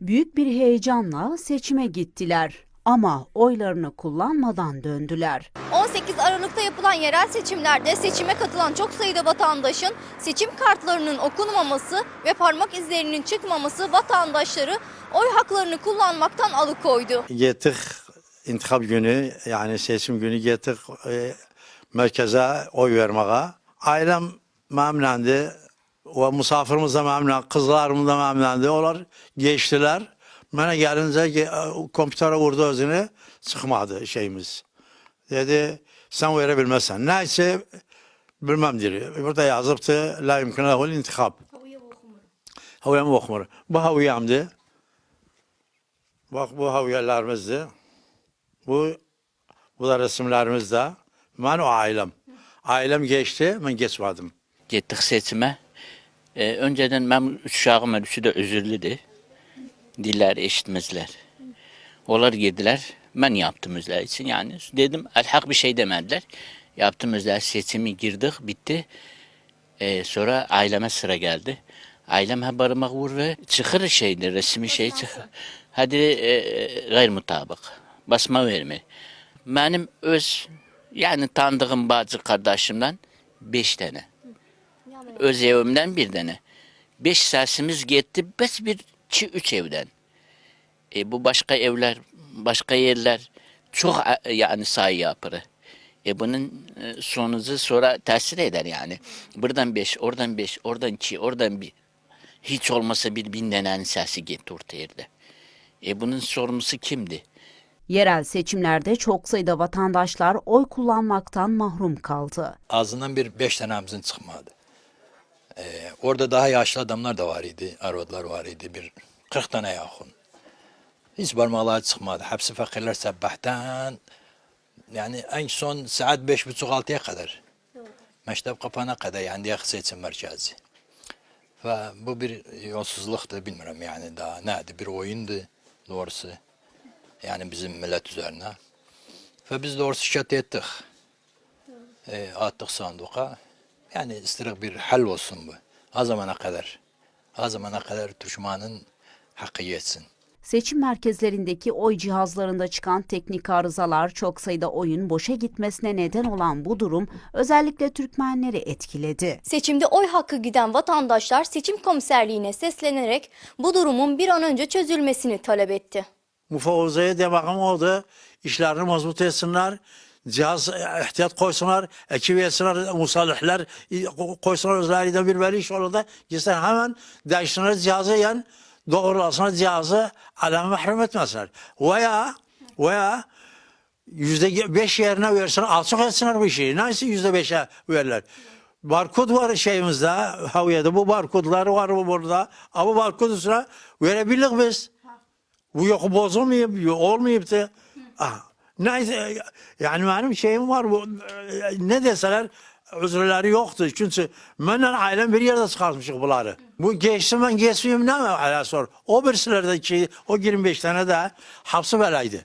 Büyük bir heyecanla seçime gittiler ama oylarını kullanmadan döndüler. 18 Aralık'ta yapılan yerel seçimlerde seçime katılan çok sayıda vatandaşın seçim kartlarının okunmaması ve parmak izlerinin çıkmaması vatandaşları oy haklarını kullanmaktan alıkoydu. Gittik intikam günü yani seçim günü gittik e, merkeze oy vermeye. Ailem memnundu ve misafirimiz de memnun, kızlarımız da memnundu. Onlar geçtiler. Bana gelince ge- kompütere vurdu özünü çıkmadı şeyimiz. Dedi sen verebilmezsen. Neyse bilmem diyor. Burada yazıptı la imkine lehul intikab. Haviye mi okumur? Bu haviyemdi. Bak bu haviyelerimizdi. Bu bu da resimlerimiz de. Ben o ailem. Ailem geçti, ben geçmedim. Gittik seçime. Ee, önceden benim üç uşağım var, üçü de özürlüdü. Diller eşitmezler. Onlar girdiler, ben yaptım özler için yani. Dedim, elhak bir şey demediler. Yaptım özler seçimi girdik, bitti. Ee, sonra aileme sıra geldi. Ailem ha barımak vur ve çıkır şeydi, resmi şey çıkır. Hadi e, gayr mutabık. Basma verme. Benim öz, yani tanıdığım bazı kardeşimden beş tane öz evimden bir tane. Beş sesimiz gitti, bes bir çi üç evden. E, bu başka evler, başka yerler çok yani sayı yapır. E bunun e, sonucu sonra tesir eder yani. Buradan beş, oradan beş, oradan çi, oradan bir. Hiç olmasa bir bin tanenin sesi gitti ortaya. E bunun sorumlusu kimdi? Yerel seçimlerde çok sayıda vatandaşlar oy kullanmaktan mahrum kaldı. ağzından bir beş tanemizin çıkmadı. Ee, orada daha yaşlı adamlar da var idi, arvadlar var idi, bir 40 tane yakın. Hiç parmakları çıkmadı. Hepsi fakirler sabahtan, yani en son saat beş buçuk altıya kadar. Mektep kapana kadar yani diye seçim merkezi. Ve bu bir yolsuzluktu bilmiyorum yani daha neydi bir oyundu doğrusu. Yani bizim millet üzerine. Ve biz doğrusu şikayet ettik e, attık sanduka. Yani istedik bir hal olsun bu. O zamana kadar. O zamana kadar düşmanın hakkı yetsin. Seçim merkezlerindeki oy cihazlarında çıkan teknik arızalar çok sayıda oyun boşa gitmesine neden olan bu durum özellikle Türkmenleri etkiledi. Seçimde oy hakkı giden vatandaşlar seçim komiserliğine seslenerek bu durumun bir an önce çözülmesini talep etti. Mufavuzaya demağım oldu. İşlerini mazbut etsinler. Cihaz e, ihtiyat koysunlar. Ekip etsinler. Musallihler e, koysunlar. Özleriyle bir veri iş olur da gitsinler hemen değiştirsinler cihazı yani doğrulasınlar cihazı alem mahrum etmesinler. Veya veya yüzde beş yerine versinler. Alçak etsinler bu işi. Neyse yüzde beşe verirler. Barkod var şeyimizde, haviyede. Bu barkodlar var bu burada. Ama barkod üstüne verebiliriz biz. Bu yok bozulmayıp, olmayıp da. Ah, neyse yani benim şeyim var bu ne deseler özürleri yoktu. Çünkü benimle ailem bir yerde çıkartmışık bunları. Bu geçti ben geçmeyeyim ne mi hala sor. O birsilerdeki o 25 tane de hapsi belaydı.